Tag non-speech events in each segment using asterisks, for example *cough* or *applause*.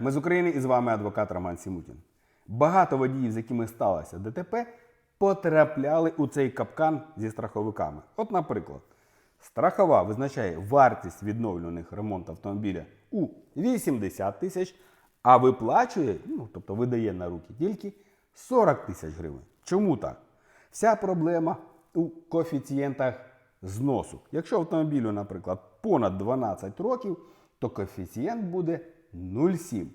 Ми з України і з вами адвокат Роман Сімутін. Багато водіїв, з якими сталося ДТП, потрапляли у цей капкан зі страховиками. От, наприклад, страхова визначає вартість відновлених ремонту автомобіля у 80 тисяч, а виплачує, ну, тобто видає на руки тільки 40 тисяч гривень. Чому так? Вся проблема у коефіцієнтах зносу. Якщо автомобілю, наприклад, понад 12 років, то коефіцієнт буде 0,7.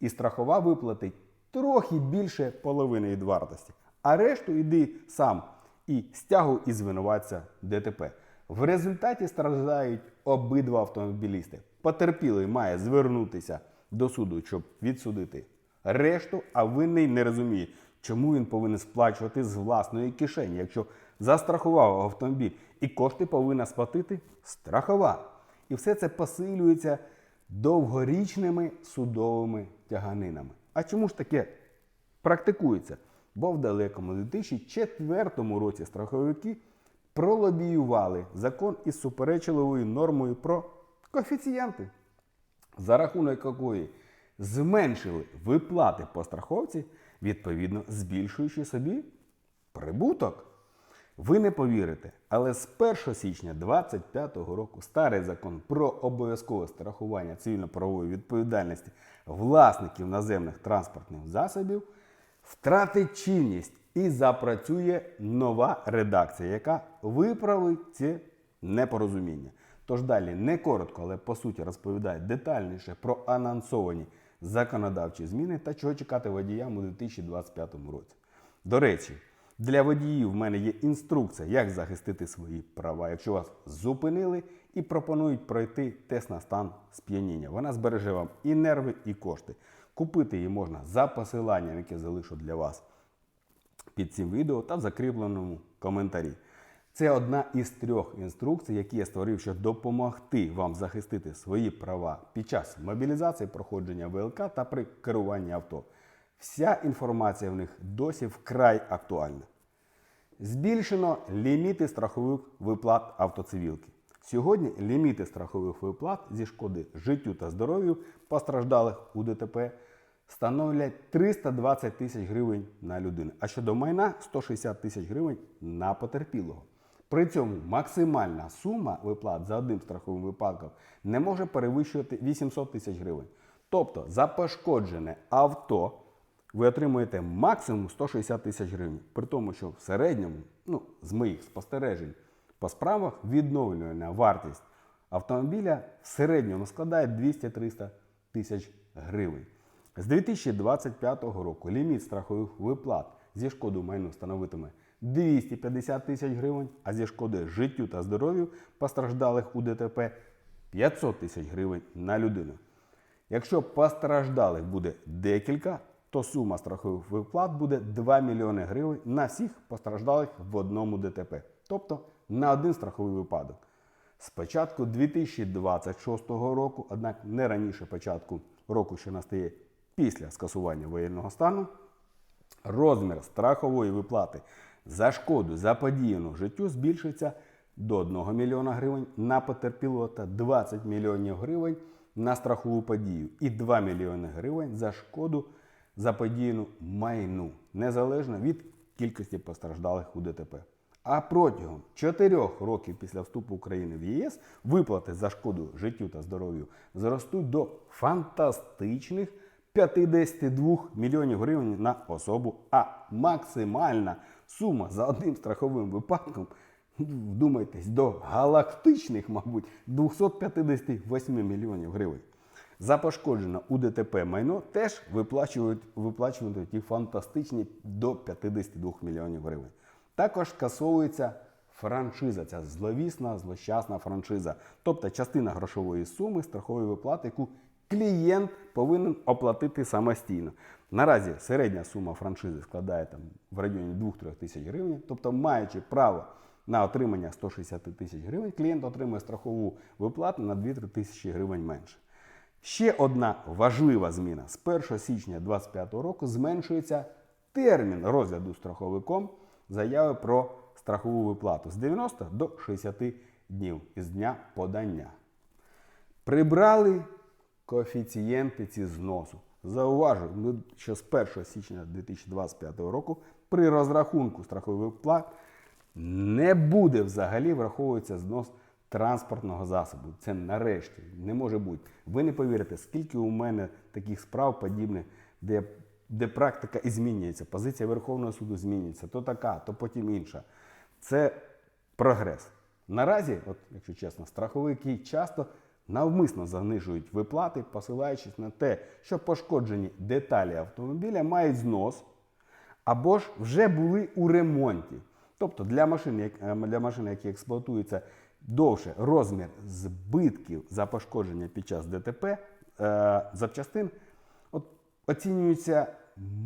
І страхова виплатить трохи більше половини від вартості. А решту йди сам і стягуй і звинуватця ДТП. В результаті страждають обидва автомобілісти. Потерпілий має звернутися до суду, щоб відсудити решту, а винний не розуміє, чому він повинен сплачувати з власної кишені, якщо застрахував автомобіль і кошти повинна сплатити страхова. І все це посилюється довгорічними судовими тяганинами. А чому ж таке практикується? Бо в далекому 2004 році страховики пролобіювали закон із суперечливою нормою про коефіцієнти, за рахунок якої зменшили виплати по страховці, відповідно збільшуючи собі прибуток. Ви не повірите, але з 1 січня 2025 року старий закон про обов'язкове страхування цивільно-правової відповідальності власників наземних транспортних засобів втратить чинність і запрацює нова редакція, яка виправить це непорозуміння. Тож далі не коротко, але по суті розповідає детальніше про анонсовані законодавчі зміни та чого чекати водіям у 2025 році. До речі, для водіїв в мене є інструкція, як захистити свої права, якщо вас зупинили і пропонують пройти тест на стан сп'яніння. Вона збереже вам і нерви, і кошти. Купити її можна за посиланням, яке залишу для вас під цим відео та в закріпленому коментарі. Це одна із трьох інструкцій, які я створив, щоб допомогти вам захистити свої права під час мобілізації, проходження ВЛК та при керуванні авто. Вся інформація в них досі вкрай актуальна. Збільшено ліміти страхових виплат автоцивілки. Сьогодні ліміти страхових виплат зі шкоди життю та здоров'ю постраждалих у ДТП становлять 320 тисяч гривень на людину, а щодо майна 160 тисяч гривень на потерпілого. При цьому максимальна сума виплат за одним страховим випадком не може перевищувати 800 тисяч гривень. Тобто за пошкоджене авто ви отримуєте максимум 160 тисяч гривень. При тому, що в середньому, ну, з моїх спостережень по справах, відновлювальна вартість автомобіля в середньому складає 200-300 тисяч гривень. З 2025 року ліміт страхових виплат зі шкоду майну становитиме 250 тисяч гривень, а зі шкоди життю та здоров'ю постраждалих у ДТП 500 тисяч гривень на людину. Якщо постраждалих буде декілька, то сума страхових виплат буде 2 мільйони гривень на всіх постраждалих в одному ДТП, тобто на один страховий випадок. З початку 2026 року, однак не раніше початку року, що настає після скасування воєнного стану, розмір страхової виплати за шкоду заподіяну життю збільшиться до 1 мільйона гривень на потерпілого та 20 мільйонів гривень на страхову подію і 2 мільйони гривень за шкоду заподіяну майну, незалежно від кількості постраждалих у ДТП. А протягом 4 років після вступу України в ЄС виплати за шкоду життю та здоров'ю зростуть до фантастичних 52 мільйонів гривень на особу, а максимальна сума за одним страховим випадком, вдумайтесь, до галактичних, мабуть, 258 мільйонів гривень. За пошкоджене у ДТП майно теж виплачують, виплачують ті фантастичні до 52 мільйонів гривень. Також скасовується франшиза, ця зловісна, злощасна франшиза, тобто частина грошової суми страхової виплати, яку клієнт повинен оплатити самостійно. Наразі середня сума франшизи складає там в районі 2-3 тисяч гривень, тобто маючи право на отримання 160 тисяч гривень, клієнт отримує страхову виплату на 2-3 тисячі гривень менше. Ще одна важлива зміна. З 1 січня 2025 року зменшується термін розгляду страховиком заяви про страхову виплату з 90 до 60 днів із дня подання. Прибрали коефіцієнти ці зносу. Зауважу, що з 1 січня 2025 року при розрахунку страхових плат не буде взагалі враховуватися знос транспортного засобу. Це нарешті не може бути. Ви не повірите, скільки у мене таких справ подібних, де, де практика і змінюється, позиція Верховного суду змінюється, то така, то потім інша. Це прогрес. Наразі, от, якщо чесно, страховики часто навмисно занижують виплати, посилаючись на те, що пошкоджені деталі автомобіля мають знос або ж вже були у ремонті. Тобто для машин, е, для машин, які експлуатуються довше, розмір збитків за пошкодження під час ДТП е, запчастин от, оцінюється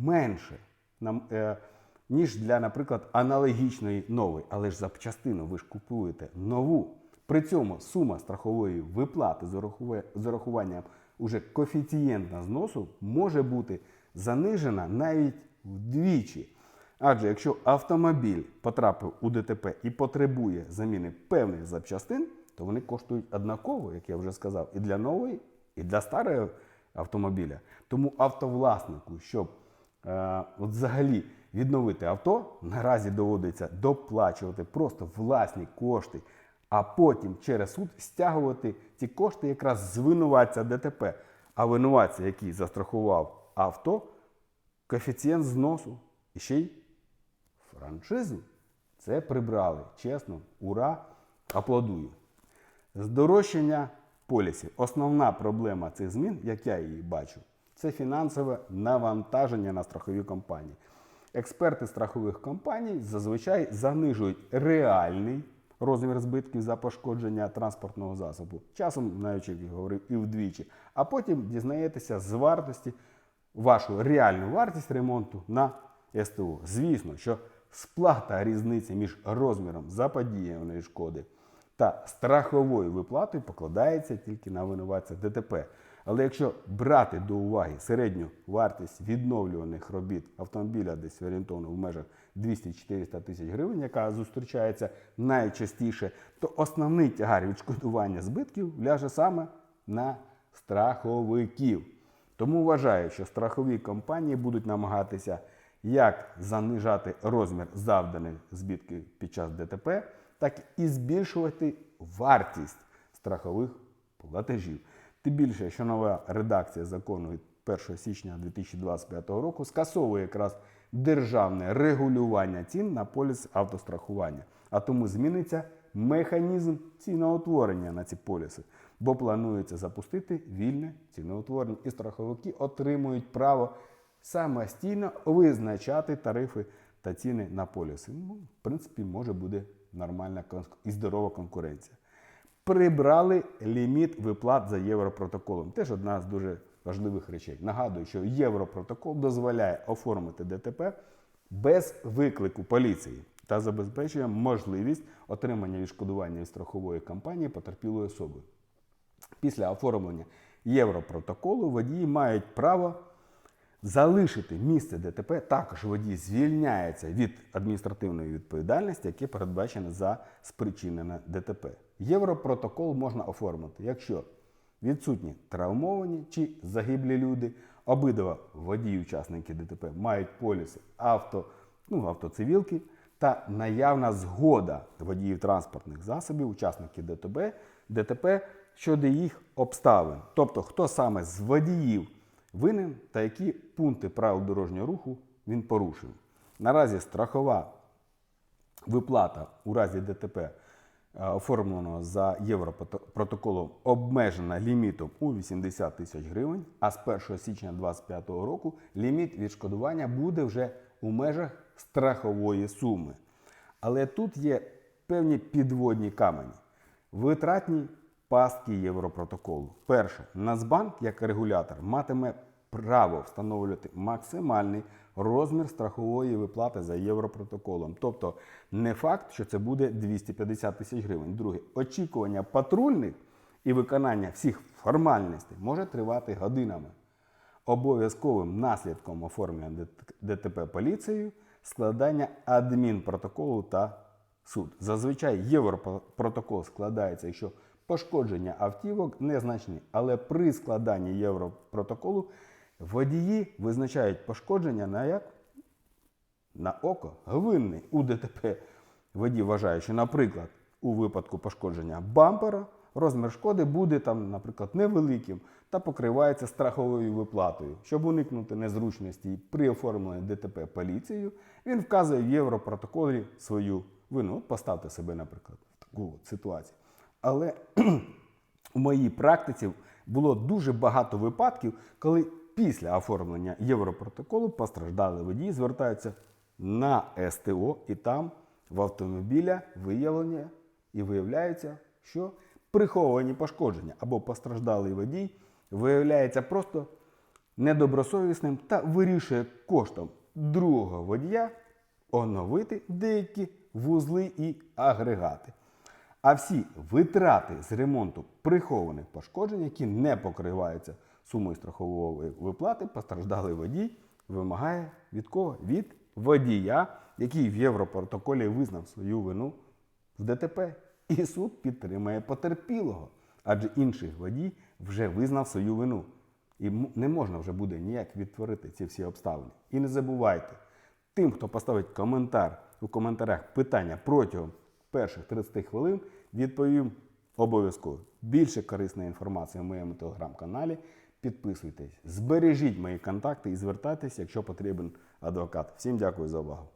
менше, нам, е, ніж для, наприклад, аналогічної нової. Але ж запчастину ви ж купуєте нову. При цьому сума страхової виплати з урахуванням уже коефіцієнта зносу може бути занижена навіть вдвічі. Адже якщо автомобіль потрапив у ДТП і потребує заміни певних запчастин, то вони коштують однаково, як я вже сказав, і для нової, і для старого автомобіля. Тому автовласнику, щоб е, от взагалі відновити авто, наразі доводиться доплачувати просто власні кошти, а потім через суд стягувати ці кошти якраз з винуватця ДТП. А винуватця, який застрахував авто, коефіцієнт зносу і ще й франшизу. Це прибрали. Чесно, ура, аплодую. Здорожчання полісів. Основна проблема цих змін, як я її бачу, це фінансове навантаження на страхові компанії. Експерти страхових компаній зазвичай занижують реальний розмір збитків за пошкодження транспортного засобу. Часом, навіть як я говорив, і вдвічі. А потім дізнаєтеся з вартості вашу реальну вартість ремонту на СТО. Звісно, що сплата різниці між розміром заподіяної шкоди та страховою виплатою покладається тільки на винуватця ДТП. Але якщо брати до уваги середню вартість відновлюваних робіт автомобіля десь орієнтовно в межах 200-400 тисяч гривень, яка зустрічається найчастіше, то основний тягар відшкодування збитків ляже саме на страховиків. Тому вважаю, що страхові компанії будуть намагатися як занижати розмір завданих збитків під час ДТП, так і збільшувати вартість страхових платежів. Тим більше, що нова редакція закону від 1 січня 2025 року скасовує якраз державне регулювання цін на поліс автострахування. А тому зміниться механізм ціноутворення на ці поліси, бо планується запустити вільне ціноутворення, і страховики отримують право самостійно визначати тарифи та ціни на поліси. Ну, в принципі, може буде нормальна і здорова конкуренція. Прибрали ліміт виплат за європротоколом. Теж одна з дуже важливих речей. Нагадую, що європротокол дозволяє оформити ДТП без виклику поліції та забезпечує можливість отримання відшкодування від страхової компанії потерпілої особи. Після оформлення Європротоколу водії мають право залишити місце ДТП. Також водій звільняється від адміністративної відповідальності, яке передбачене за спричинене ДТП. Європротокол можна оформити, якщо відсутні травмовані чи загиблі люди, обидва водії, учасники ДТП мають поліси авто, ну, автоцивілки та наявна згода водіїв транспортних засобів, учасників ДТП, ДТП щодо їх обставин. Тобто, хто саме з водіїв винен та які пункти правил дорожнього руху він порушив. Наразі страхова виплата у разі ДТП, е, оформленого за Європротоколом, обмежена лімітом у 80 тисяч гривень, а з 1 січня 2025 року ліміт відшкодування буде вже у межах страхової суми. Але тут є певні підводні камені. Витратні пастки Європротоколу. Перше, Нацбанк як регулятор матиме право встановлювати максимальний розмір страхової виплати за Європротоколом. Тобто не факт, що це буде 250 тисяч гривень. Друге, очікування патрульних і виконання всіх формальностей може тривати годинами. Обов'язковим наслідком оформлення ДТП поліцією складання адмінпротоколу та суд. Зазвичай європротокол складається, якщо Пошкодження автівок незначні, але при складанні Європротоколу водії визначають пошкодження на як? на око винний у ДТП. Водій вважає, що, наприклад, у випадку пошкодження бампера розмір шкоди буде там, наприклад, невеликим та покривається страховою виплатою. Щоб уникнути незручності при оформленні ДТП поліцією, він вказує в Європротоколі свою вину. Поставте себе, наприклад, в таку ситуацію. Але *clears throat* у моїй практиці було дуже багато випадків, коли після оформлення Європротоколу постраждали водії звертаються на СТО, і там в автомобіля виявлення і виявляється, що приховані пошкодження або постраждалий водій виявляється просто недобросовісним та вирішує коштом другого водія оновити деякі вузли і агрегати. А всі витрати з ремонту прихованих пошкоджень, які не покриваються сумою страхової виплати, постраждалий водій вимагає від кого? Від водія, який в Європротоколі визнав свою вину в ДТП. І суд підтримає потерпілого, адже інший водій вже визнав свою вину. І не можна вже буде ніяк відтворити ці всі обставини. І не забувайте, тим, хто поставить коментар у коментарях питання протягом перших 30 хвилин, відповім обов'язково. Більше корисної інформації в моєму телеграм-каналі. Підписуйтесь, збережіть мої контакти і звертайтеся, якщо потрібен адвокат. Всім дякую за увагу.